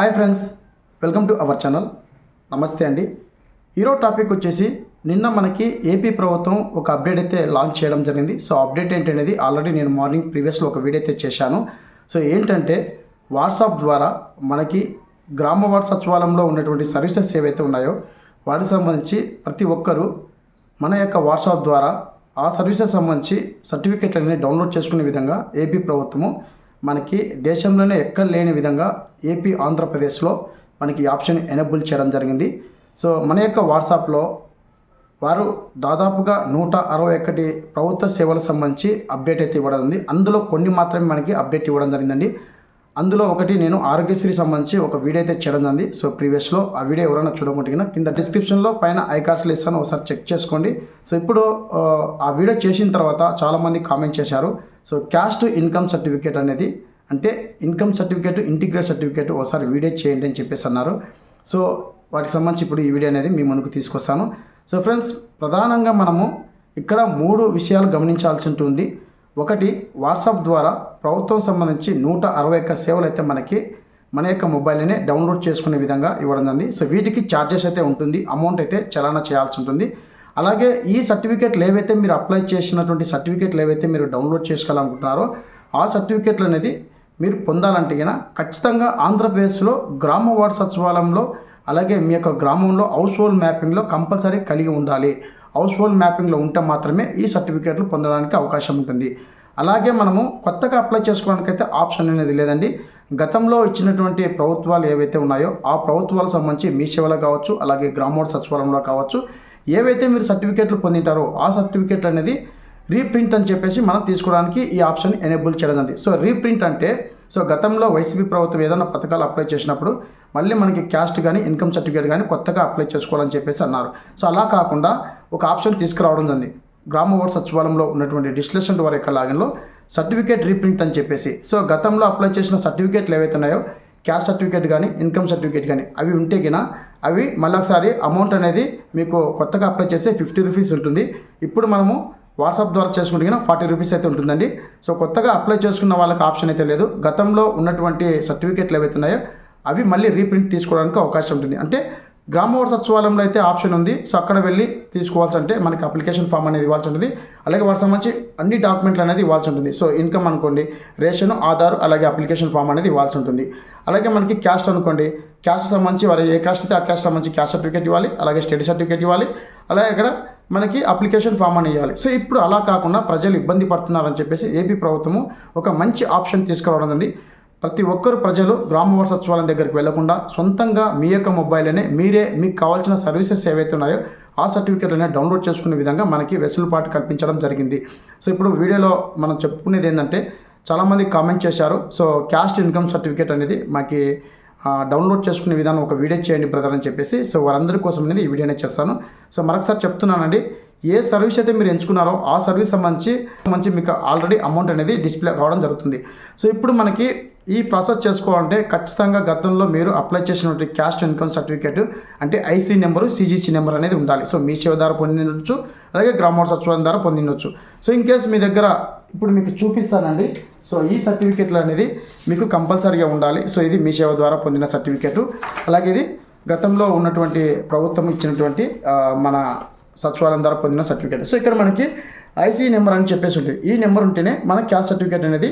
Hi friends welcome to our channel నమస్తే అండి. ఈరోజు టాపిక్ వచ్చేసి నిన్న మనకి ఏపీ ప్రభుత్వం ఒక అప్డేట్ అయితే లాంచ్ చేయడం జరిగింది. సో అప్డేట్ ఏంటనేది ఆల్రెడీ నేను మార్నింగ్ ప్రీవియస్లో ఒక వీడియో అయితే చేశాను. సో ఏంటంటే వాట్సాప్ ద్వారా మనకి గ్రామ వార్డ్ సచివాలయంలో ఉన్నటువంటి సర్వీసెస్ ఏవైతే ఉన్నాయో వాటికి సంబంధించి ప్రతి ఒక్కరూ మన యొక్క వాట్సాప్ ద్వారా ఆ సర్వీసెస్ సంబంధించి సర్టిఫికెట్లని డౌన్లోడ్ చేసుకునే విధంగా ఏపీ ప్రభుత్వము మనకి దేశంలోనే ఎక్కడ లేని విధంగా ఏపీ ఆంధ్రప్రదేశ్లో మనకి ఆప్షన్ ఎనేబుల్ చేయడం జరిగింది. సో మన యొక్క వాట్సాప్లో వారు దాదాపుగా నూట అరవై ఒకటి ప్రభుత్వ సేవలకు సంబంధించి అప్డేట్ అయితే ఇవ్వడం ఉంది అందులో కొన్ని మాత్రమే మనకి అప్డేట్ ఇవ్వడం జరిగిందండి. అందులో ఒకటి నేను ఆరోగ్యశ్రీ సంబంధించి ఒక వీడియో అయితే చేయడం జరిగింది. సో ప్రీవియస్లో ఆ వీడియో ఎవరైనా చూడకుంటే కింద డిస్క్రిప్షన్లో పైన ఐ ఇస్తాను ఒకసారి చెక్ చేసుకోండి. సో ఇప్పుడు ఆ వీడియో చేసిన తర్వాత చాలామంది కామెంట్ చేశారు. సో క్యాస్ట్ ఇన్కమ్ సర్టిఫికేట్ అనేది అంటే ఇన్కమ్ సర్టిఫికేట్ ఇంటిగ్రేట్ సర్టిఫికేట్ ఒకసారి వీడియో చేయండి అని చెప్పేసి అన్నారు. సో వాటికి సంబంధించి ఇప్పుడు ఈ వీడియో అనేది మీ ముందుకు తీసుకొస్తాను. సో ఫ్రెండ్స్ ప్రధానంగా మనము ఇక్కడ మూడు విషయాలు గమనించాల్సి ఉంటుంది. ఒకటి వాట్సాప్ ద్వారా ప్రభుత్వం సంబంధించి నూట అరవై ఒక్క సేవలు అయితే మనకి మన యొక్క మొబైల్నే డౌన్లోడ్ చేసుకునే విధంగా ఇవ్వడం జరిగింది. సో వీటికి ఛార్జెస్ అయితే ఉంటుంది. అమౌంట్ అయితే చలానా చేయాల్సి ఉంటుంది. అలాగే ఈ సర్టిఫికేట్లు ఏవైతే మీరు అప్లై చేసినటువంటి సర్టిఫికేట్లు ఏవైతే మీరు డౌన్లోడ్ చేసుకోవాలనుకుంటున్నారో ఆ సర్టిఫికేట్లు అనేది మీరు పొందాలంటే గిన ఖచ్చితంగా ఆంధ్రప్రదేశ్లో గ్రామ వార్డు సచివాలయంలో అలాగే మీ యొక్క గ్రామంలో హౌస్ హోల్డ్ మ్యాపింగ్లో కంపల్సరీ కలిగి ఉండాలి. హౌస్ హోల్డ్ మ్యాపింగ్లో ఉంటే మాత్రమే ఈ సర్టిఫికేట్లు పొందడానికి అవకాశం ఉంటుంది. అలాగే మనము కొత్తగా అప్లై చేసుకోవడానికైతే ఆప్షన్ అనేది లేదండి. గతంలో ఇచ్చినటువంటి ప్రభుత్వాలు ఏవైతే ఉన్నాయో ఆ ప్రభుత్వాలకు సంబంధించి మీ సేవలో కావచ్చు అలాగే గ్రామోడ్ సచివాలయంలో కావచ్చు ఏవైతే మీరు సర్టిఫికేట్లు పొందింటారో ఆ సర్టిఫికేట్లు అనేది రీప్రింట్ అని చెప్పేసి మనం తీసుకోవడానికి ఈ ఆప్షన్ ఎనేబుల్ చేయడం సో రీప్రింట్ అంటే సో గతంలో వైసీపీ ప్రభుత్వం ఏదైనా పథకాలు అప్లై చేసినప్పుడు మళ్ళీ మనకి క్యాస్ట్ కానీ ఇన్కమ్ సర్టిఫికేట్ కానీ కొత్తగా అప్లై చేసుకోవాలని చెప్పేసి అన్నారు. సో అలా కాకుండా ఒక ఆప్షన్ తీసుకురావడం జరిగింది. గ్రామ ఓట్ సచివాలయంలో ఉన్నటువంటి డిస్టిలేషన్ ద్వారా యొక్క లాగిన్లో సర్టిఫికేట్ రీప్రింట్ అని చెప్పేసి. సో గతంలో అప్లై చేసిన సర్టిఫికేట్లు ఏవైతే ఉన్నాయో క్యాష్ సర్టిఫికేట్ కానీ ఇన్కమ్ సర్టిఫికేట్ కానీ అవి ఉంటే కినా అవి మళ్ళీ ఒకసారి అమౌంట్ అనేది మీకు కొత్తగా అప్లై చేస్తే ఫిఫ్టీ రూపీస్ ఉంటుంది. ఇప్పుడు మనము వాట్సాప్ ద్వారా చేసుకుంటే ఫార్టీ రూపీస్ అయితే ఉంటుందండి. సో కొత్తగా అప్లై చేసుకున్న వాళ్ళకి ఆప్షన్ అయితే లేదు. గతంలో ఉన్నటువంటి సర్టిఫికేట్లు ఏవైతే ఉన్నాయో అవి మళ్ళీ రీప్రింట్ తీసుకోవడానికి అవకాశం ఉంటుంది. అంటే గ్రామ వారి సచివాలయంలో అయితే ఆప్షన్ ఉంది. సో అక్కడ వెళ్ళి తీసుకోవాల్సి అంటే మనకి అప్లికేషన్ ఫామ్ అనేది ఇవ్వాల్సి ఉంటుంది అలాగే వాటికి సంబంధించి అన్ని డాక్యుమెంట్లు అనేది ఇవ్వాల్సి ఉంటుంది సో ఇన్కమ్ అనుకోండి రేషన్ ఆధార్ అలాగే అప్లికేషన్ ఫామ్ అనేది ఇవ్వాల్సి ఉంటుంది అలాగే మనకి క్యాస్ట్ అనుకోండి క్యాస్ట్ సంబంధించి వారు ఏ క్యాస్ట్ అయితే ఆ క్యాస్ట్ సంబంధించి క్యాస్ట్ సర్టిఫికేట్ ఇవ్వాలి అలాగే స్టడీ సర్టిఫికేట్ ఇవ్వాలి అలాగే ఇక్కడ మనకి అప్లికేషన్ ఫామ్ అని ఇవ్వాలి. సో ఇప్పుడు అలా కాకుండా ప్రజలు ఇబ్బంది పడుతున్నారని చెప్పేసి ఏపీ ప్రభుత్వము ఒక మంచి ఆప్షన్ తీసుకురావడం ఉంది ప్రతి ఒక్కరు ప్రజలు గ్రామ వార్డు దగ్గరికి వెళ్ళకుండా సొంతంగా మీ యొక్క మొబైల్లోనే మీరే మీకు కావాల్సిన సర్వీసెస్ ఏవైతే ఉన్నాయో ఆ సర్టిఫికేట్లనే డౌన్లోడ్ చేసుకునే విధంగా మనకి వెసులుబాటు కల్పించడం జరిగింది. సో ఇప్పుడు వీడియోలో మనం చెప్పుకునేది ఏంటంటే చాలామంది కామెంట్ చేశారు. సో క్యాస్ట్ ఇన్కమ్ సర్టిఫికేట్ అనేది మాకు డౌన్లోడ్ చేసుకునే విధానం ఒక వీడియో చేయండి బ్రదర్ అని చెప్పేసి సో వారందరి కోసం అనేది ఈ వీడియోనే చేస్తాను. సో మరొకసారి చెప్తున్నానండి ఏ సర్వీస్ అయితే మీరు ఎంచుకున్నారో ఆ సర్వీస్ సంబంధించి మంచి మీకు ఆల్రెడీ అమౌంట్ అనేది డిస్ప్లే కావడం జరుగుతుంది. సో ఇప్పుడు మనకి ఈ ప్రాసెస్ చేసుకోవాలంటే ఖచ్చితంగా గతంలో మీరు అప్లై చేసినటువంటి క్యాస్ట్ ఇన్కమ్ సర్టిఫికేట్ అంటే ఐసీ నెంబరు సీజీసీ నెంబర్ అనేది ఉండాలి. సో మీ సేవ ద్వారా పొందిండొచ్చు అలాగే గ్రామ సచివాలయం ద్వారా పొందిండొచ్చు సో ఇన్ కేస్ మీ దగ్గర ఇప్పుడు మీకు చూపిస్తానండి. సో ఈ సర్టిఫికేట్లు అనేది మీకు కంపల్సరీగా ఉండాలి. సో ఇది మీ సేవ ద్వారా పొందిన సర్టిఫికేటు. అలాగే ఇది గతంలో ఉన్నటువంటి ప్రభుత్వం ఇచ్చినటువంటి మన సచివాలయం ద్వారా పొందిన సర్టిఫికేట్. సో ఇక్కడ మనకి ఐసీ నెంబర్ అని చెప్పేసి ఉంటుంది. ఈ నెంబర్ ఉంటేనే మన క్యాస్ట్ సర్టిఫికేట్ అనేది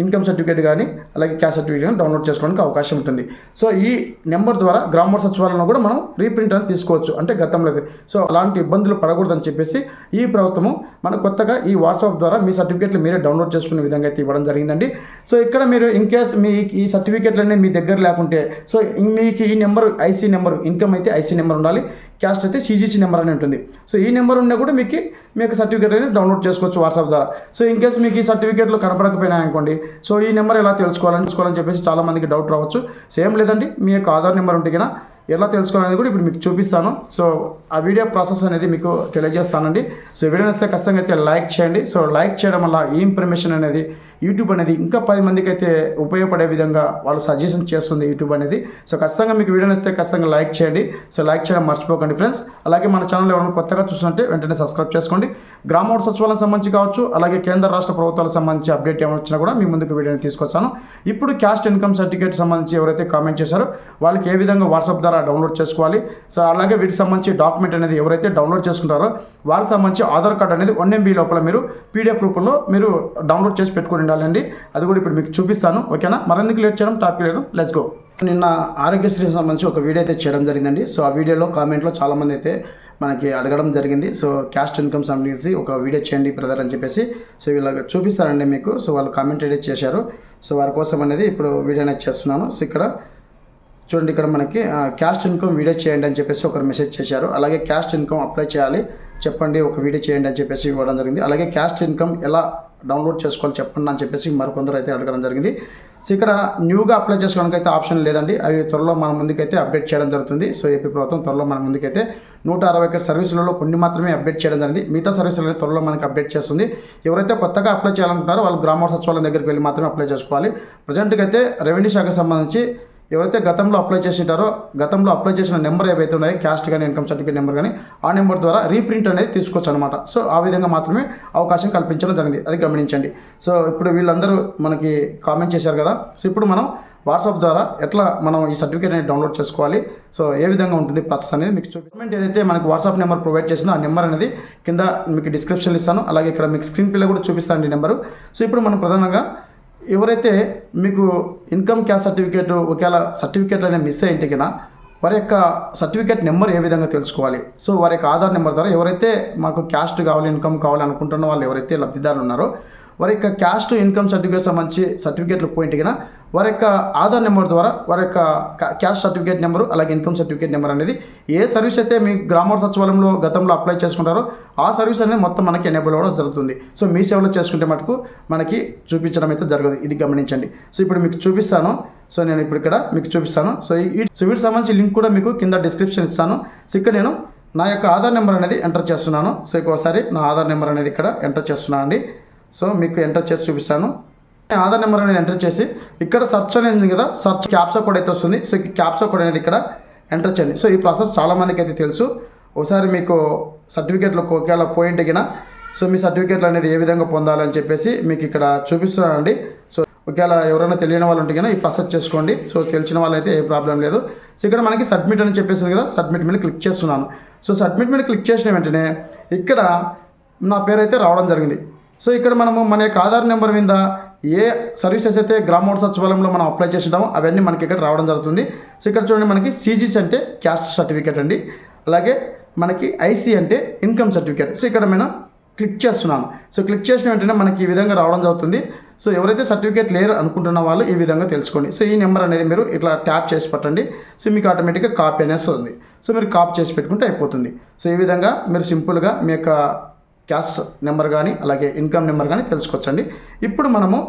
ఇన్కమ్ సర్టిఫికేట్ కానీ అలాగే క్యాస్ట్ సర్టిఫికేట్ కానీ డౌన్లోడ్ చేసుకోవడానికి అవకాశం ఉంటుంది. సో ఈ నెంబర్ ద్వారా గ్రామ సచివాలయంలో కూడా మనం రీప్రింట్ అని తీసుకోవచ్చు. అంటే గతంలో అయితే. సో అలాంటి ఇబ్బందులు పడకూడదని చెప్పేసి ఈ ప్రభుత్వము మన కొత్తగా ఈ వాట్సాప్ ద్వారా మీ సర్టిఫికేట్లు మీరే డౌన్లోడ్ చేసుకునే విధంగా అయితే ఇవ్వడం జరిగిందండి. సో ఇక్కడ మీరు ఇన్ కేస్ మీ ఈ సర్టిఫికేట్లన్నీ మీ దగ్గర లేకుంటే సో మీకు ఈ నెంబర్ ఐసీ నెంబర్ ఇన్కమ్ అయితే ఐసీ నెంబర్ ఉండాలి క్యాస్ట్ అయితే సీజీసీ నెంబర్ అని ఉంటుంది. సో ఈ నెంబర్ ఉన్నా కూడా మీకు మీ యొక్క సర్టిఫికేట్ అనేది డౌన్లోడ్ చేసుకోవచ్చు వాట్సాప్ ద్వారా. సో ఇన్ కేస్ మీకు ఈ సర్టిఫికేట్లు కనపడకపోయినా అనుకోండి సో ఈ నెంబర్ ఎలా తెలుసుకోవాలని తెలుసుకోవాలని చెప్పేసి చాలామందికి డౌట్ రావచ్చు. సేమ్ లేదండి మీ యొక్క ఆధార్ నెంబర్ ఉంటే కదా ఎలా తెలుసుకోవాలనేది కూడా ఇప్పుడు మీకు చూపిస్తాను. సో ఆ వీడియో ప్రాసెస్ అనేది మీకు తెలియజేస్తానండి. సో వీడియో నచ్చితే ఖచ్చితంగా అయితే లైక్ చేయండి. సో లైక్ చేయడం వల్ల ఈ ఇన్ఫర్మేషన్ అనేది యూట్యూబ్ అనేది ఇంకా పది మందికి అయితే ఉపయోగపడే విధంగా వాళ్ళు సజెషన్ చేస్తుంది యూట్యూబ్ అనేది. సో ఖచ్చితంగా మీకు వీడియో నచ్చితే ఖచ్చితంగా లైక్ చేయండి. సో లైక్ చేయడం మర్చిపోకండి ఫ్రెండ్స్ అలాగే మన ఛానల్ ఎవరైనా కొత్తగా చూస్తుంటే వెంటనే సబ్స్క్రైబ్ చేసుకోండి. గ్రామోత్సవాలకు సచివాలయం సంబంధించి కావచ్చు అలాగే కేంద్ర రాష్ట్ర ప్రభుత్వాలకు సంబంధించి అప్డేట్ ఏమైనా వచ్చినా కూడా మీ ముందుకు వీడియోని తీసుకొస్తాను. ఇప్పుడు క్యాస్ట్ ఇన్కమ్ సర్టిఫికేట్ సంబంధించి ఎవరైతే కామెంట్ చేశారో వాళ్ళకి ఏ విధంగా వాట్సాప్ ద్వారా డౌన్లోడ్ చేసుకోవాలి? సో అలాగే వీటికి సంబంధించి డాక్యుమెంట్ అనేది ఎవరైతే డౌన్లోడ్ చేసుకుంటారో వారికి సంబంధించి ఆధార్ కార్డ్ అనేది వన్ ఎంబీ లోపల మీరు పీడిఎఫ్ రూపంలో మీరు డౌన్లోడ్ చేసి పెట్టుకోండి ఉండాలండి. అది కూడా ఇప్పుడు మీకు చూపిస్తాను. ఓకేనా? మరెందుకు లేట్ చేయడం? టాపిక్ లేదు. లెట్స్ గో నిన్న ఆరోగ్యశ్రీకి సంబంధించి ఒక వీడియో అయితే చేయడం జరిగిందండి. సో ఆ వీడియోలో కామెంట్లో చాలామంది అయితే మనకి అడగడం జరిగింది. సో క్యాస్ట్ ఇన్కమ్ సంబంధించి ఒక వీడియో చేయండి బ్రదర్ అని చెప్పేసి. సో వీళ్ళకి చూపిస్తారండి మీకు. సో వాళ్ళు కామెంట్ అయితే చేశారు. సో వారి కోసం అనేది ఇప్పుడు వీడియో అనేది చేస్తున్నాను. సో ఇక్కడ చూడండి ఇక్కడ మనకి క్యాస్ట్ ఇన్కమ్ వీడియో చేయండి అని చెప్పేసి ఒకరు మెసేజ్ చేశారు. అలాగే క్యాస్ట్ ఇన్కమ్ అప్లై చేయాలి. చెప్పండి ఒక వీడియో చేయండి అని చెప్పేసి ఇవ్వడం జరిగింది. అలాగే క్యాస్ట్ ఇన్కమ్ ఎలా డౌన్లోడ్ చేసుకోవాలి చెప్పండి అని చెప్పేసి మరికొందరు అయితే అడగడం జరిగింది. సో ఇక్కడ న్యూగా అప్లై చేసుకోవడానికి అయితే ఆప్షన్ లేదండి. అవి త్వరలో మన ముందుకైతే అప్డేట్ చేయడం జరుగుతుంది. సో ఏపీ ప్రభుత్వం త్వరలో మన ముందుకైతే నూట అరవై ఒకటి సర్వీసులలో కొన్ని మాత్రమే అప్డేట్ చేయడం జరిగింది. మిగతా సర్వీసులు త్వరలో మనకి అప్డేట్ చేస్తుంది. ఎవరైతే కొత్తగా అప్లై చేయాలనుకుంటారో వాళ్ళు గ్రామ సచివాలయం దగ్గరికి వెళ్ళి మాత్రమే అప్లై చేసుకోవాలి. ప్రజెంట్కి అయితే రెవెన్యూ శాఖకు సంబంధించి ఎవరైతే గతంలో అప్లై చేసింటారో గతంలో అప్లై చేసిన నెంబర్ ఏవైతే ఉన్నాయో క్యాస్ట్ కానీ ఇన్కమ్ సర్టిఫికేట్ నెంబర్ కానీ ఆ నెంబర్ ద్వారా రీప్రింట్ అనేది తీసుకోవచ్చు అనమాట సో ఆ విధంగా మాత్రమే అవకాశం కల్పించడం జరిగింది. అది గమనించండి. సో ఇప్పుడు వీళ్ళందరూ మనకి కామెంట్ చేశారు కదా. సో ఇప్పుడు మనం వాట్సాప్ ద్వారా ఎట్లా మనం ఈ సర్టిఫికేట్ అనేది డౌన్లోడ్ చేసుకోవాలి? సో ఏ విధంగా ఉంటుంది ప్రాసెస్ అనేది మీకు చూపించమెంట్ ఏదైతే మనకి వాట్సాప్ నెంబర్ ప్రొవైడ్ చేసిందో ఆ నెంబర్ అనేది కింద మీకు డిస్క్రిప్షన్ ఇస్తాను. అలాగే ఇక్కడ మీకు స్క్రీన్ పిల్ల కూడా చూపిస్తాను ఈ నెంబరు సో ఇప్పుడు మనం ప్రధానంగా ఎవరైతే మీకు ఇన్కమ్ క్యాస్ట్ సర్టిఫికేట్ ఒకవేళ సర్టిఫికేట్ అనేది మిస్ అయ్యింటే కన్నా వారి యొక్క సర్టిఫికేట్ నెంబర్ ఏ విధంగా తెలుసుకోవాలి? సో వారి యొక్క ఆధార్ నెంబర్ ద్వారా ఎవరైతే మాకు క్యాస్ట్ కావాలి ఇన్కమ్ కావాలి అనుకుంటున్న వాళ్ళు ఎవరైతే లబ్ధిదారులు ఉన్నారో వారి యొక్క క్యాస్ట్ ఇన్కమ్ సర్టిఫికేట్ సంబంధించి సర్టిఫికేట్లు పోయింట్ వారి యొక్క ఆధార్ నెంబర్ ద్వారా వారి యొక్క క్యాస్ట్ సర్టిఫికేట్ నెంబరు అలాగే ఇన్కమ్ సర్టిఫికేట్ నెంబర్ అనేది ఏ సర్వీస్ అయితే మీ గ్రామ సచివాలయంలో గతంలో అప్లై చేసుకుంటారో ఆ సర్వీస్ అనేది మొత్తం మనకి ఎనేబుల్ అవ్వడం జరుగుతుంది. సో మీ సేవలో చేసుకుంటే మటుకు మనకి చూపించడం అయితే జరగదు. ఇది గమనించండి. సో ఇప్పుడు మీకు చూపిస్తాను. సో నేను ఇప్పుడు ఇక్కడ మీకు చూపిస్తాను. సో ఈ సో వీటికి సంబంధించి లింక్ కూడా మీకు కింద డిస్క్రిప్షన్ ఇస్తాను. సో ఇక్కడ నేను నా యొక్క ఆధార్ నెంబర్ అనేది ఎంటర్ చేస్తున్నాను. సో ఇంకోసారి నా ఆధార్ నెంబర్ అనేది ఇక్కడ ఎంటర్ చేస్తున్నాను అండి సో మీకు ఎంటర్ చేసి చూపిస్తాను. ఆధార్ నెంబర్ అనేది ఎంటర్ చేసి ఇక్కడ సెర్చ్ అనేది కదా సర్చ్ క్యాప్సా కోడ్ అయితే వస్తుంది. సో ఈ క్యాప్సా కోడ్ అనేది ఇక్కడ ఎంటర్ చేయండి. సో ఈ ప్రాసెస్ చాలా మందికి అయితే తెలుసు. ఒకసారి మీకు సర్టిఫికేట్లు ఒకవేళ పోయింట్ గిన సో మీ సర్టిఫికేట్లు అనేది ఏ విధంగా పొందాలని చెప్పేసి మీకు ఇక్కడ చూపిస్తున్నానండి. సో ఒకవేళ ఎవరైనా తెలియని వాళ్ళు ఉంటే కనుక ఈ ప్రాసెస్ చేసుకోండి. సో తెలిసిన వాళ్ళైతే ఏ ప్రాబ్లం లేదు. సో ఇక్కడ మనకి సబ్మిట్ అని చెప్పేసింది కదా సబ్మిట్ మీద క్లిక్ చేస్తున్నాను. సో సబ్మిట్ మీద క్లిక్ చేసిన వెంటనే ఇక్కడ నా పేరు అయితే రావడం జరిగింది. సో ఇక్కడ మనము మన యొక్క ఆధార్ నెంబర్ మీద ఏ సర్వీసెస్ అయితే గ్రామోడ్ సచివాలయంలో మనం అప్లై చేసినామో అవన్నీ మనకి ఇక్కడ రావడం జరుగుతుంది. సో ఇక్కడ చూడండి మనకి సీజీస్ అంటే క్యాస్ట్ సర్టిఫికేట్ అండి. అలాగే మనకి ఐసీ అంటే ఇన్కమ్ సర్టిఫికేట్. సో ఇక్కడ నేను క్లిక్ చేస్తున్నాను. సో క్లిక్ చేసిన వెంటనే మనకి ఈ విధంగా రావడం జరుగుతుంది. సో ఎవరైతే సర్టిఫికేట్ లేరు అనుకుంటున్న వాళ్ళు ఈ విధంగా తెలుసుకోండి. సో ఈ నెంబర్ అనేది మీరు ఇట్లా ట్యాప్ చేసి పెట్టండి. సో మీకు ఆటోమేటిక్గా కాపీ అనేసి ఉంది సో మీరు కాపీ చేసి పెట్టుకుంటే అయిపోతుంది. సో ఈ విధంగా మీరు సింపుల్గా మీ యొక్క క్యాష్ నెంబర్ కానీ అలాగే ఇన్కమ్ నెంబర్ కానీ తెలుసుకోవచ్చండి. ఇప్పుడు మనము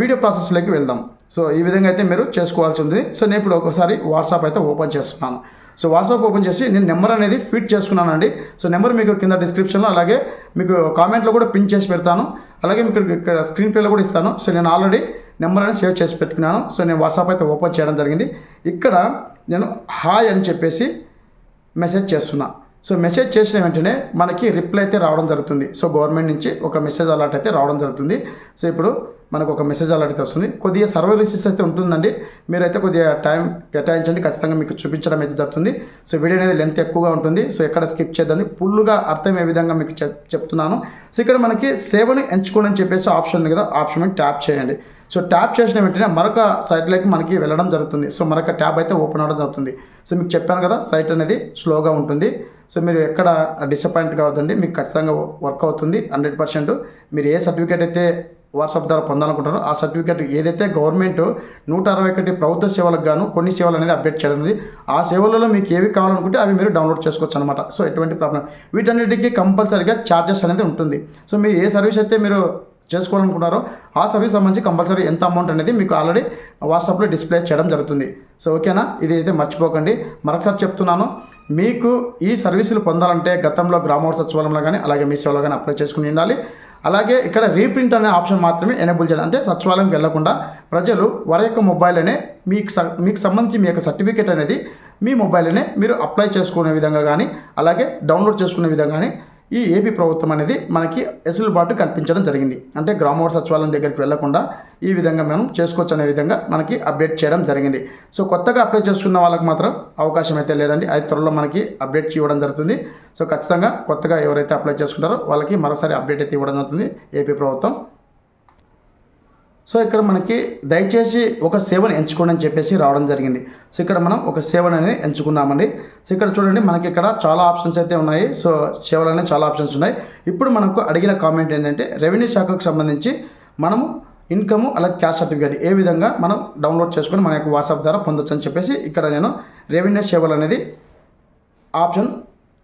వీడియో ప్రాసెస్లోకి వెళ్దాం. సో ఈ విధంగా అయితే మీరు చేసుకోవాల్సి ఉంది. సో నేను ఇప్పుడు ఒకసారి వాట్సాప్ అయితే ఓపెన్ చేస్తున్నాను. సో వాట్సాప్ ఓపెన్ చేసి నేను నెంబర్ అనేది ఫిట్ చేసుకున్నానండి. సో నెంబర్ మీకు కింద డిస్క్రిప్షన్లో అలాగే మీకు కామెంట్లో కూడా పిన్ చేసి పెడతాను. అలాగే మీకు ఇక్కడ స్క్రీన్ ప్లేలో కూడా ఇస్తాను. సో నేను ఆల్రెడీ నెంబర్ అనేది సేవ్ చేసి పెట్టుకున్నాను. సో నేను వాట్సాప్ అయితే ఓపెన్ చేయడం జరిగింది. ఇక్కడ నేను హాయ్ అని చెప్పేసి మెసేజ్ చేస్తున్నా. సో మెసేజ్ చేసిన వెంటనే మనకి రిప్లై అయితే రావడం జరుగుతుంది. సో గవర్నమెంట్ నుంచి ఒక మెసేజ్ అలర్ట్ అయితే రావడం జరుగుతుంది. సో ఇప్పుడు మనకు ఒక మెసేజ్ అలర్ట్ అయితే వస్తుంది. కొద్దిగా సర్వర్ రిసిస్ అయితే ఉంటుందండి. మీరైతే కొద్దిగా టైం కేటాయించండి. ఖచ్చితంగా మీకు చూపించడం అయితే జరుగుతుంది. సో వీడియో అనేది లెంత్ ఎక్కువగా ఉంటుంది. సో ఎక్కడ స్కిప్ చేద్దండి ఫుల్గా అర్థమయ్యే విధంగా మీకు చెప్ చెప్తున్నాను. సో ఇక్కడ మనకి సేవని ఎంచుకోండి అని చెప్పేసి ఆప్షన్ ఉంది కదా. ఆప్షన్ మీద ట్యాప్ చేయండి. సో ట్యాప్ చేసిన వెంటనే మరొక సైట్లోకి మనకి వెళ్ళడం జరుగుతుంది. సో మరొక ట్యాబ్ అయితే ఓపెన్ అవ్వడం జరుగుతుంది. సో మీకు చెప్పాను కదా సైట్ అనేది స్లోగా ఉంటుంది. సో మీరు ఎక్కడ డిసప్పాయింట్ కావద్దండి మీకు ఖచ్చితంగా వర్క్ అవుతుంది హండ్రెడ్ పర్సెంట్. మీరు ఏ సర్టిఫికేట్ అయితే వాట్సాప్ ద్వారా పొందాలనుకుంటారో ఆ సర్టిఫికేట్ ఏదైతే గవర్నమెంట్ నూట అరవై ఒకటి ప్రభుత్వ సేవలకు గాను కొన్ని సేవలు అనేది అప్డేట్ చేయడం ఆ సేవలలో మీకు ఏవి కావాలనుకుంటే అవి మీరు డౌన్లోడ్ చేసుకోవచ్చు అనమాట సో ఎటువంటి ప్రాబ్లం. వీటన్నిటికీ కంపల్సరీగా ఛార్జెస్ అనేది ఉంటుంది. సో మీరు ఏ సర్వీస్ అయితే మీరు చేసుకోవాలనుకున్నారో ఆ సర్వీస్ సంబంధించి కంపల్సరీ ఎంత అమౌంట్ అనేది మీకు ఆల్రెడీ వాట్సాప్లో డిస్ప్లే చేయడం జరుగుతుంది. సో ఓకేనా ఇది అయితే మర్చిపోకండి. మరొకసారి చెప్తున్నాను. మీకు ఈ సర్వీసులు పొందాలంటే గతంలో గ్రామోత్సవ సచివాలయంలో కానీ అలాగే మీ సేవలో కానీ అప్లై చేసుకుని ఉండాలి. అలాగే ఇక్కడ రీప్రింట్ అనే ఆప్షన్ మాత్రమే ఎనేబుల్ చేయాలి. అంటే సచివాలయం వెళ్ళకుండా ప్రజలు వారి యొక్క మొబైల్లోనే మీకు స- మీకు సంబంధించి మీ యొక్క సర్టిఫికేట్ అనేది మీ మొబైల్లోనే మీరు అప్లై చేసుకునే విధంగా కానీ అలాగే డౌన్లోడ్ చేసుకునే విధంగా కానీ ఈ ఏపీ ప్రభుత్వం అనేది మనకి ఎసులుబాటు కల్పించడం జరిగింది. అంటే గ్రామవార్డు సచివాలయం దగ్గరికి వెళ్ళకుండా ఈ విధంగా మనం చేసుకోవచ్చు అనే విధంగా మనకి అప్డేట్ చేయడం జరిగింది. సో కొత్తగా అప్లై చేసుకున్న వాళ్ళకి మాత్రం అవకాశం అయితే లేదండి. అది త్వరలో మనకి అప్డేట్ ఇవ్వడం జరుగుతుంది. సో ఖచ్చితంగా కొత్తగా ఎవరైతే అప్లై చేసుకుంటారో వాళ్ళకి మరోసారి అప్డేట్ అయితే ఇవ్వడం జరుగుతుంది. ఏపీ ప్రభుత్వం సో ఇక్కడ మనకి దయచేసి ఒక సేవను ఎంచుకోండి అని చెప్పేసి రావడం జరిగింది. సో ఇక్కడ మనం ఒక సేవను అనేది ఎంచుకున్నామండి. సో ఇక్కడ చూడండి మనకి ఇక్కడ చాలా ఆప్షన్స్ అయితే ఉన్నాయి. సో సేవలు అనేవి చాలా ఆప్షన్స్ ఉన్నాయి. ఇప్పుడు మనకు అడిగిన కామెంట్ ఏంటంటే రెవెన్యూ శాఖకు సంబంధించి మనము ఇన్కమ్ అలాగే క్యాష్ సర్టిఫికేట్ ఏ విధంగా మనం డౌన్లోడ్ చేసుకొని మన యొక్క వాట్సాప్ ద్వారా పొందొచ్చు అని చెప్పేసి ఇక్కడ నేను రెవెన్యూ సేవలు అనేది ఆప్షన్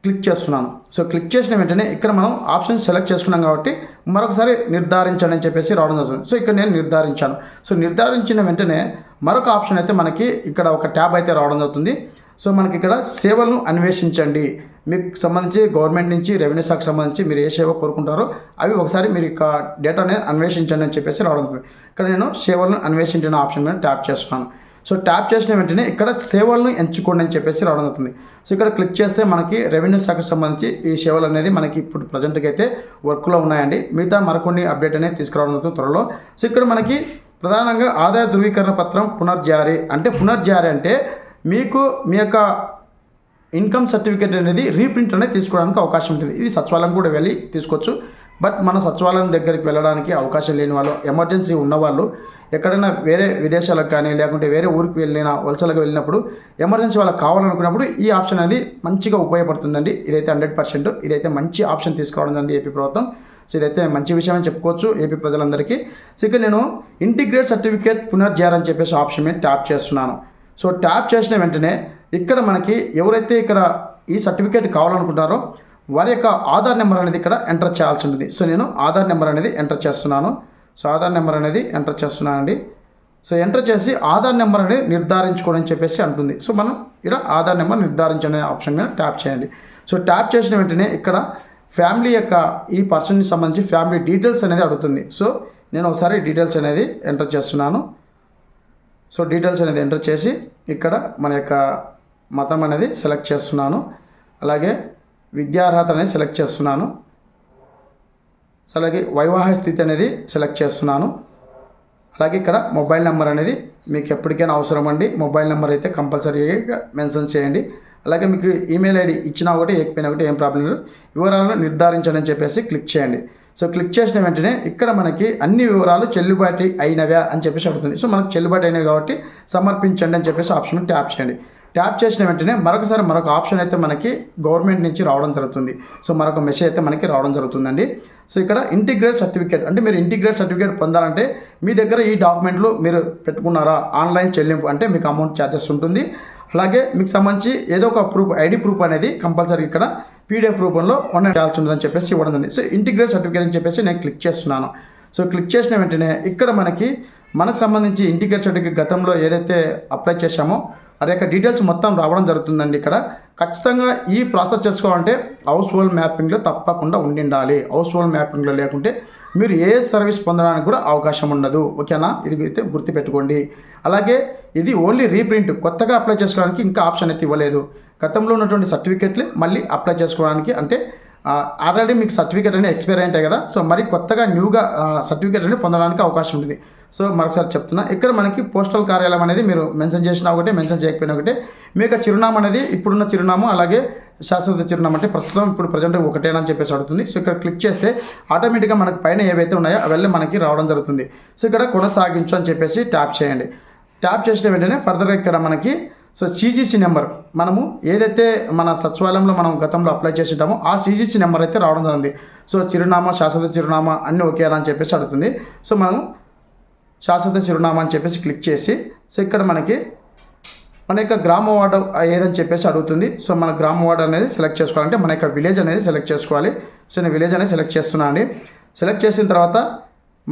క్లిక్ చేస్తున్నాను. సో క్లిక్ చేసిన వెంటనే ఇక్కడ మనం ఆప్షన్ సెలెక్ట్ చేసుకున్నాం కాబట్టి మరొకసారి నిర్ధారించండి అని చెప్పేసి రావడం జరుగుతుంది. సో ఇక్కడ నేను నిర్ధారించాను. సో నిర్ధారించిన వెంటనే మరొక ఆప్షన్ అయితే మనకి ఇక్కడ ఒక ట్యాబ్ అయితే రావడం జరుగుతుంది. సో మనకి ఇక్కడ సేవలను అన్వేషించండి. మీకు సంబంధించి గవర్నమెంట్ నుంచి రెవెన్యూ శాఖకు సంబంధించి మీరు ఏ సేవ కోరుకుంటారో అవి ఒకసారి మీరు ఇక డేటా అనేది అన్వేషించండి అని చెప్పేసి రావడం జరుగుతుంది. ఇక్కడ నేను సేవలను అన్వేషించిన ఆప్షన్ మీద ట్యాప్ చేస్తున్నాను. సో ట్యాప్ చేసిన వెంటనే ఇక్కడ సేవలను ఎంచుకోండి అని చెప్పేసి రావడం అవుతుంది సో ఇక్కడ క్లిక్ చేస్తే మనకి రెవెన్యూ శాఖకు సంబంధించి ఈ సేవలు అనేది మనకి ఇప్పుడు ప్రజెంట్కి అయితే వర్క్లో ఉన్నాయండి. మిగతా మరికొన్ని అప్డేట్ అనేది తీసుకురావడం అవుతుంది త్వరలో. సో ఇక్కడ మనకి ప్రధానంగా ఆదాయ ధృవీకరణ పత్రం పునర్జారీ అంటే పునర్జారీ అంటే మీకు మీ యొక్క ఇన్కమ్ సర్టిఫికేట్ అనేది రీప్రింట్ అనేది తీసుకోవడానికి అవకాశం ఉంటుంది. ఇది సచివాలయం కూడా వెళ్ళి తీసుకోవచ్చు. బట్ మన సచివాలయం దగ్గరికి వెళ్ళడానికి అవకాశం లేని వాళ్ళు ఎమర్జెన్సీ ఉన్నవాళ్ళు ఎక్కడైనా వేరే విదేశాలకు కానీ లేకుంటే వేరే ఊరికి వెళ్ళిన వలసలకు వెళ్ళినప్పుడు ఎమర్జెన్సీ వాళ్ళకి కావాలనుకున్నప్పుడు ఈ ఆప్షన్ అనేది మంచిగా ఉపయోగపడుతుందండి. ఇదైతే హండ్రెడ్ పర్సెంట్. ఇదైతే మంచి ఆప్షన్ తీసుకురావడం జరిగింది ఏపీ ప్రభుత్వం. సో ఇదైతే మంచి విషయం అని చెప్పుకోవచ్చు ఏపీ ప్రజలందరికీ. సో నేను ఇంటిగ్రేట్ సర్టిఫికేట్ పునర్జార్ అని చెప్పేసి ఆప్షన్ మీద ట్యాప్ చేస్తున్నాను. సో ట్యాప్ చేసిన వెంటనే ఇక్కడ మనకి ఎవరైతే ఇక్కడ ఈ సర్టిఫికేట్ కావాలనుకుంటారో వారి యొక్క ఆధార్ నెంబర్ అనేది ఇక్కడ ఎంటర్ చేయాల్సి ఉంటుంది. సో నేను ఆధార్ నెంబర్ అనేది ఎంటర్ చేస్తున్నాను. సో ఆధార్ నెంబర్ అనేది ఎంటర్ చేస్తున్నాను అండి సో ఎంటర్ చేసి ఆధార్ నెంబర్ అనేది నిర్ధారించుకోండి అని చెప్పేసి అంటుంది. సో మనం ఇక్కడ ఆధార్ నెంబర్ నిర్ధారించండి అనే ఆప్షన్ మీద ట్యాప్ చేయండి. సో ట్యాప్ చేసిన వెంటనే ఇక్కడ ఫ్యామిలీ యొక్క ఈ పర్సన్కి సంబంధించి ఫ్యామిలీ డీటెయిల్స్ అనేది అడుగుతుంది. సో నేను ఒకసారి డీటెయిల్స్ అనేది ఎంటర్ చేస్తున్నాను. సో డీటెయిల్స్ అనేది ఎంటర్ చేసి ఇక్కడ మన యొక్క మతం అనేది సెలెక్ట్ చేస్తున్నాను. అలాగే విద్యార్హత అనేది సెలెక్ట్ చేస్తున్నాను. సో అలాగే వైవాహిక స్థితి అనేది సెలెక్ట్ చేస్తున్నాను. అలాగే ఇక్కడ మొబైల్ నెంబర్ అనేది మీకు ఎప్పటికైనా అవసరం అండి. మొబైల్ నెంబర్ అయితే కంపల్సరీగా మెన్షన్ చేయండి. అలాగే మీకు ఈమెయిల్ ఐడి ఇచ్చినా ఒకటి ఏకపోయినా ఒకటి ఏం ప్రాబ్లం లేదు. వివరాలను నిర్ధారించండి అని చెప్పేసి క్లిక్ చేయండి. సో క్లిక్ చేసిన వెంటనే ఇక్కడ మనకి అన్ని వివరాలు చెల్లుబాటు అయినవా అని చెప్పేసి అడుగుతుంది. సో మనకు చెల్లుబాటు అయినవి కాబట్టి సమర్పించండి అని చెప్పేసి ఆప్షన్ ట్యాప్ చేయండి. ట్యాప్ చేసిన వెంటనే మరొకసారి మరొక ఆప్షన్ అయితే మనకి గవర్నమెంట్ నుంచి రావడం జరుగుతుంది. సో మరొక మెసేజ్ అయితే మనకి రావడం జరుగుతుందండి. సో ఇక్కడ ఇంటిగ్రేట్ సర్టిఫికేట్ అంటే మీరు ఇంటిగ్రేట్ సర్టిఫికేట్ పొందాలంటే మీ దగ్గర ఈ డాక్యుమెంట్లు మీరు పెట్టుకున్నారా? ఆన్లైన్ చెల్లింపు అంటే మీకు అమౌంట్ ఛార్జెస్ ఉంటుంది. అలాగే మీకు సంబంధించి ఏదో ఒక ప్రూఫ్ ఐడి ప్రూఫ్ అనేది కంపల్సరీ ఇక్కడ పీడిఎఫ్ రూపంలో ఉన్న చేయాల్సి ఉంటుందని చెప్పేసి ఇవ్వడం ఉంది సో ఇంటిగ్రేట్ సర్టిఫికేట్ అని చెప్పేసి నేను క్లిక్ చేస్తున్నాను. సో క్లిక్ చేసిన వెంటనే ఇక్కడ మనకి మనకు సంబంధించి ఇంటిగ్రేట్ సర్టిఫికేట్ గతంలో ఏదైతే అప్లై చేశామో అది యొక్క డీటెయిల్స్ మొత్తం రావడం జరుగుతుందండి ఇక్కడ. ఖచ్చితంగా ఈ ప్రాసెస్ చేసుకోవాలంటే హౌస్ హోల్డ్ మ్యాపింగ్లో తప్పకుండా ఉండిండాలి. హౌస్ హోల్డ్ మ్యాపింగ్లో లేకుంటే మీరు ఏ సర్వీస్ పొందడానికి కూడా అవకాశం ఉండదు. ఓకేనా ఇది అయితే గుర్తుపెట్టుకోండి. అలాగే ఇది ఓన్లీ రీప్రింట్ కొత్తగా అప్లై చేసుకోవడానికి ఇంకా ఆప్షన్ అయితే ఇవ్వలేదు. గతంలో ఉన్నటువంటి సర్టిఫికెట్లు మళ్ళీ అప్లై చేసుకోవడానికి అంటే ఆల్రెడీ మీకు సర్టిఫికేట్ అనేది ఎక్స్పైర్ అయింటాయి కదా. సో మరి కొత్తగా న్యూగా సర్టిఫికేట్ అనేది పొందడానికి అవకాశం ఉంటుంది. సో మరొకసారి చెప్తున్నా. ఇక్కడ మనకి పోస్టల్ కార్యాలయం అనేది మీరు మెన్షన్ చేసినా ఒకటే మెన్షన్ చేయకపోయినా ఒకటే. మీ యొక్క చిరునామా అనేది ఇప్పుడున్న చిరునామా అలాగే శాశ్వత చిరునామా అంటే ప్రస్తుతం ఇప్పుడు ప్రజెంట్ ఒకటేనని చెప్పేసి అడుగుతుంది. సో ఇక్కడ క్లిక్ చేస్తే ఆటోమేటిక్గా మనకు పైన ఏవైతే ఉన్నాయో అవన్నీ మనకి రావడం జరుగుతుంది. సో ఇక్కడ కొనసాగించు అని చెప్పేసి ట్యాప్ చేయండి. ట్యాప్ చేసిన వెంటనే ఫర్దర్గా ఇక్కడ మనకి సో సీజీసీ నెంబర్ మనము ఏదైతే మన సచివాలయంలో మనం గతంలో అప్లై చేసింటామో ఆ సీజీసీ నెంబర్ అయితే రావడం జరిగింది సో చిరునామా శాశ్వత చిరునామా అన్నీ ఒకేలా అని చెప్పేసి అడుగుతుంది. సో మనం శాశ్వత చిరునామా అని చెప్పేసి క్లిక్ చేసి సో ఇక్కడ మనకి మన యొక్క గ్రామ వార్డు ఏదని చెప్పేసి అడుగుతుంది. సో మన గ్రామ వార్డు అనేది సెలెక్ట్ చేసుకోవాలంటే మన యొక్క విలేజ్ అనేది సెలెక్ట్ చేసుకోవాలి. సో నేను విలేజ్ అనేది సెలెక్ట్ చేస్తున్నాను అండి. సెలెక్ట్ చేసిన తర్వాత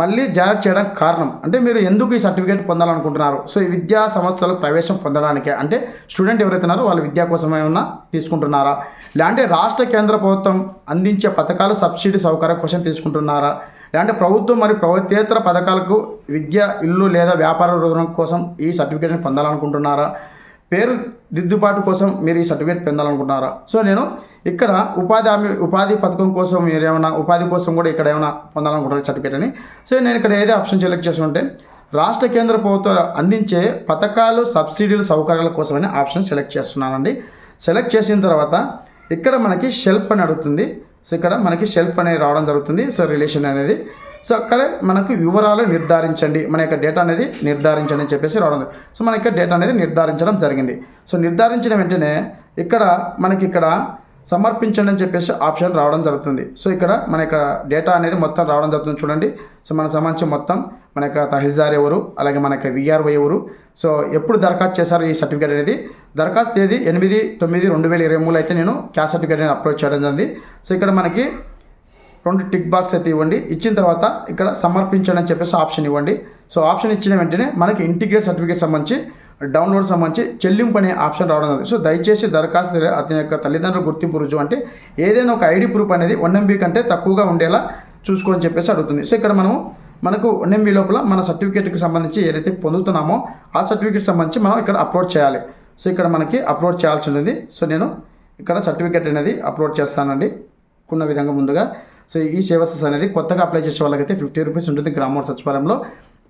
మళ్ళీ జారీ చేయడానికి కారణం అంటే మీరు ఎందుకు ఈ సర్టిఫికేట్ పొందాలనుకుంటున్నారు? సో ఈ విద్యా సంస్థలకు ప్రవేశం పొందడానికే అంటే స్టూడెంట్ ఎవరైతున్నారో వాళ్ళు వాళ్ళ విద్యా కోసం ఏమన్నా తీసుకుంటున్నారా? లేదంటే రాష్ట్ర కేంద్ర ప్రభుత్వం అందించే పథకాలు సబ్సిడీ సౌకర్యం కోసం తీసుకుంటున్నారా? లేదంటే ప్రభుత్వం మరియు ప్రభుత్వేతర పథకాలకు విద్య ఇల్లు లేదా వ్యాపార రుణం కోసం ఈ సర్టిఫికేట్ని పొందాలనుకుంటున్నారా? పేరు దిద్దుబాటు కోసం మీరు ఈ సర్టిఫికేట్ పొందాలనుకుంటున్నారా? సో నేను ఇక్కడ ఉపాధి హామీ ఉపాధి పథకం కోసం మీరు ఏమైనా ఉపాధి కోసం కూడా ఇక్కడ ఏమైనా పొందాలనుకుంటున్నారు సర్టిఫికేట్ అని సో నేను ఇక్కడ ఏదో ఆప్షన్ సెలెక్ట్ చేసుకుంటే రాష్ట్ర కేంద్ర ప్రభుత్వాలు అందించే పథకాలు సబ్సిడీలు సౌకర్యాల కోసమని ఆప్షన్ సెలెక్ట్ చేస్తున్నానండి. సెలెక్ట్ చేసిన తర్వాత ఇక్కడ మనకి షెల్ఫ్ అని అడుగుతుంది. సో ఇక్కడ మనకి షెల్ఫ్ అనేది రావడం జరుగుతుంది. సో రిలేషన్ అనేది. సో అక్కడ మనకు వివరాలు నిర్ధారించండి. మన యొక్క డేటా అనేది నిర్ధారించండి అని చెప్పేసి రావడం సో మన యొక్క డేటా అనేది నిర్ధారించడం జరిగింది. సో నిర్ధారించిన వెంటనే ఇక్కడ మనకి ఇక్కడ సమర్పించండి అని చెప్పేసి ఆప్షన్ రావడం జరుగుతుంది. సో ఇక్కడ మన యొక్క డేటా అనేది మొత్తం రావడం జరుగుతుంది చూడండి. సో మన సంబంధించి మొత్తం మన యొక్క తహసీల్దార్ ఎవరు అలాగే మన యొక్క విఆర్ఓ ఎవరు. సో ఎప్పుడు దరఖాస్తు చేశారు ఈ సర్టిఫికేట్ అనేది? దరఖాస్తు తేదీ ఎనిమిది తొమ్మిది రెండు వేల ఇరవై మూడు అయితే నేను క్యాస్ట్ సర్టిఫికేట్ అనేది అప్లోడ్ చేయడం జరిగింది. సో ఇక్కడ మనకి రెండు టిక్ బాక్స్ అయితే ఇవ్వండి. ఇచ్చిన తర్వాత ఇక్కడ సమర్పించండి అని చెప్పేసి ఆప్షన్ ఇవ్వండి. సో ఆప్షన్ ఇచ్చిన వెంటనే మనకి ఇంటిగ్రేట్ సర్టిఫికేట్ సంబంధించి డౌన్లోడ్ సంబంధించి చెల్లింపు అనే ఆప్షన్ రావడం జరిగింది సో దయచేసి దరఖాస్తు అతని యొక్క తల్లిదండ్రుల గుర్తింపు రుజువు అంటే ఏదైనా ఒక ఐడి ప్రూఫ్ అనేది వన్ ఎంబీ కంటే తక్కువగా ఉండేలా చూసుకోని చెప్పేసి అడుగుతుంది. సో ఇక్కడ మనము మనకు వన్ ఎంబీ లోపల మన సర్టిఫికేట్కి సంబంధించి ఏదైతే పొందుతున్నామో ఆ సర్టిఫికేట్ సంబంధించి మనం ఇక్కడ అప్లోడ్ చేయాలి. సో ఇక్కడ మనకి అప్లోడ్ చేయాల్సి ఉంటుంది. సో నేను ఇక్కడ సర్టిఫికేట్ అనేది అప్లోడ్ చేస్తానండి. ఉన్న విధంగా ముందుగా. సో ఈ సేవసెస్ అనేది కొత్తగా అప్లై చేసే వాళ్ళకైతే ఫిఫ్టీ రూపీస్ ఉంటుంది గ్రామ సచివాలయంలో.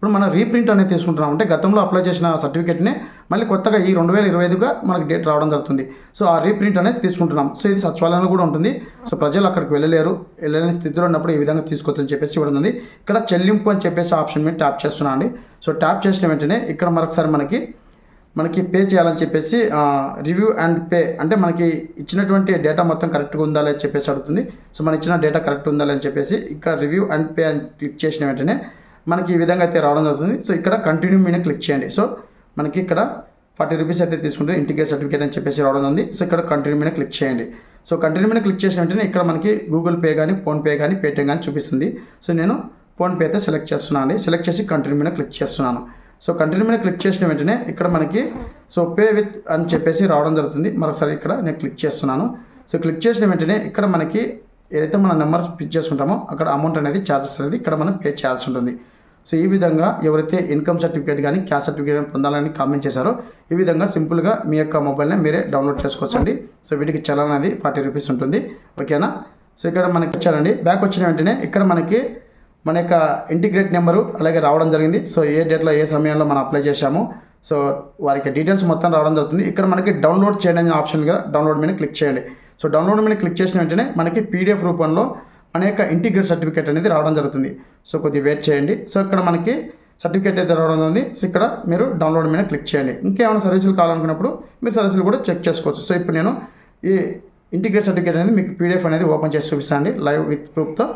ఇప్పుడు మనం రీప్రింట్ అనేది తీసుకుంటున్నాం అంటే గతంలో అప్లై చేసిన సర్టిఫికేట్ని మళ్ళీ కొత్తగా ఈ రెండు వేల ఇరవై ఐదుగా మనకి డేట్ రావడం జరుగుతుంది. సో ఆ రీప్రింట్ అనేది తీసుకుంటున్నాం. సో ఇది సచివాలయంలో కూడా ఉంటుంది. సో ప్రజలు అక్కడికి వెళ్ళలేరు. వెళ్ళలేని స్థితిలో ఉన్నప్పుడు ఈ విధంగా తీసుకోవచ్చని చెప్పేసి ఇవ్వడం ఉంది ఇక్కడ చెల్లింపు అని చెప్పేసి ఆప్షన్ మీద ట్యాప్ చేస్తున్నాను అండి. సో ట్యాప్ చేసిన వెంటనే ఇక్కడ మరొకసారి మనకి మనకి పే చేయాలని చెప్పేసి రివ్యూ అండ్ పే అంటే మనకి ఇచ్చినటువంటి డేటా మొత్తం కరెక్ట్గా ఉందా అని చెప్పేసి అడుగుతుంది. సో మనం ఇచ్చిన డేటా కరెక్ట్ ఉందా అని చెప్పేసి ఇక్కడ రివ్యూ అండ్ పే అని క్లిక్ చేసిన వెంటనే మనకి ఈ విధంగా అయితే రావడం జరుగుతుంది. సో ఇక్కడ కంటిన్యూ మీద క్లిక్ చేయండి. సో మనకి ఇక్కడ ఫార్టీ రూపీస్ అయితే తీసుకుంటే ఇంటిగ్రేట్ సర్టిఫికేట్ అని చెప్పేసి రావడం ఉంది. సో ఇక్కడ కంటిన్యూ మీద క్లిక్ చేయండి. సో కంటిన్యూ మీద క్లిక్ చేసిన వెంటనే ఇక్కడ మనకి గూగుల్ పే కానీ ఫోన్పే కానీ పేటిఎం కానీ చూపిస్తుంది. సో నేను ఫోన్పే అయితే సెలెక్ట్ చేస్తున్నాను అండి. సెలెక్ట్ చేసి కంటిన్యూ మీద క్లిక్ చేస్తున్నాను. సో కంటిన్యూ మీద క్లిక్ చేసిన వెంటనే ఇక్కడ మనకి సో పే విత్ అని చెప్పేసి రావడం జరుగుతుంది. మరొకసారి ఇక్కడ నేను క్లిక్ చేస్తున్నాను. సో క్లిక్ చేసిన వెంటనే ఇక్కడ మనకి ఏదైతే మన నెంబర్ పిక్ చేసుకుంటామో అక్కడ అమౌంట్ అనేది ఛార్జెస్ అనేది ఇక్కడ మనం పే చేయాల్సి ఉంటుంది. సో ఈ విధంగా ఎవరైతే ఇన్కమ్ సర్టిఫికేట్ కానీ క్యాస్ట్ సర్టిఫికేట్ పొందాలని కామెంట్ చేశారో ఈ విధంగా సింపుల్గా మీ యొక్క మొబైల్ని మీరే డౌన్లోడ్ చేసుకోవచ్చండి. సో వీటికి చలన్ అనేది ఫార్టీ రూపీస్ ఉంటుంది. ఓకేనా? సో ఇక్కడ మనకి వచ్చారండి. బ్యాక్ వచ్చిన వెంటనే ఇక్కడ మనకి మన యొక్క ఇంటిగ్రేట్ నెంబరు అలాగే రావడం జరిగింది. సో ఏ డేట్లో ఏ సమయంలో మనం అప్లై చేశాము. సో వారికి డీటెయిల్స్ మొత్తం రావడం జరుగుతుంది. ఇక్కడ మనకి డౌన్లోడ్ చేయండి అనే ఆప్షన్ కదా డౌన్లోడ్ మీద క్లిక్ చేయండి. సో డౌన్లోడ్ మీద క్లిక్ చేసిన వెంటనే మనకి పీడిఎఫ్ రూపంలో అనేక ఇంటిగ్రేట్ సర్టిఫికేట్ అనేది రావడం జరుగుతుంది. సో కొద్దిగా వెయిట్ చేయండి. సో ఇక్కడ మనకి సర్టిఫికేట్ అయితే రావడం ఉంది సో ఇక్కడ మీరు డౌన్లోడ్ మీద క్లిక్ చేయండి. ఇంకేమైనా సర్వీసులు కావాలనుకున్నప్పుడు మీరు సర్వీసులు కూడా చెక్ చేసుకోవచ్చు. సో ఇప్పుడు నేను ఈ ఇంటిగ్రేట్ సర్టిఫికేట్ అనేది మీకు పీడిఎఫ్ అనేది ఓపెన్ చేసి చూపిస్తాను లైవ్ విత్ ప్రూఫ్తో.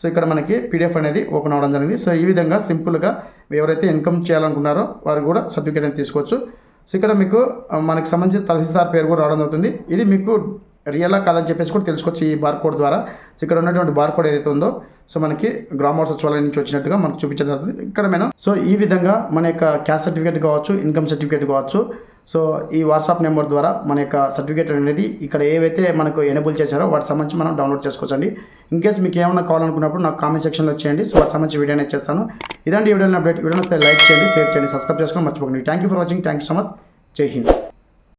సో ఇక్కడ మనకి పీడిఎఫ్ అనేది ఓపెన్ అవ్వడం జరిగింది. సో ఈ విధంగా సింపుల్గా ఎవరైతే ఇన్కమ్ చేయాలనుకున్నారో వారు కూడా సర్టిఫికేట్ అనేది తీసుకోవచ్చు. సో ఇక్కడ మీకు మనకి సంబంధించిన తహసీల్దార్ పేరు కూడా రావడం జరుగుతుంది. ఇది మీకు రియలా కాదని చెప్పేసి కూడా తెలుసుకోవచ్చు ఈ బార్ కోడ్ ద్వారా. సో ఇక్కడ ఉన్నటువంటి బార్ కోడ్ ఏదైతే ఉందో సో మనకి గ్రామ సచివాలయం నుంచి వచ్చినట్టుగా మనకు చూపించడం ఇక్కడ మేము సో ఈ విధంగా మన యొక్క క్యాస్ట్ సర్టిఫికేట్ కావచ్చు ఇన్కమ్ సర్టిఫికేట్ కావచ్చు సో ఈ వాట్సాప్ నెంబర్ ద్వారా మన యొక్క సర్టిఫికేట్ అనేది ఇక్కడ ఏవైతే మనకు ఎనేబుల్ చేశారో వాటి సంబంధించి మనం డౌన్లోడ్ చేసుకోవచ్చండి. ఇన్ కేస్ మీకు ఏమైనా కావాలనుకున్నప్పుడు నాకు కామెంట్ సెక్షన్లో చేయండి. సో వాటి సంబంధించి వీడియో అనేది చేస్తాను. ఇదండి వీడియో అప్డేట్. వీడియో లైక్ చేయండి షేర్ చేయండి సబ్స్క్రైబ్ చేసుకోండి మర్చిపోకండి. Thank you for watching thank you so much జై హింద్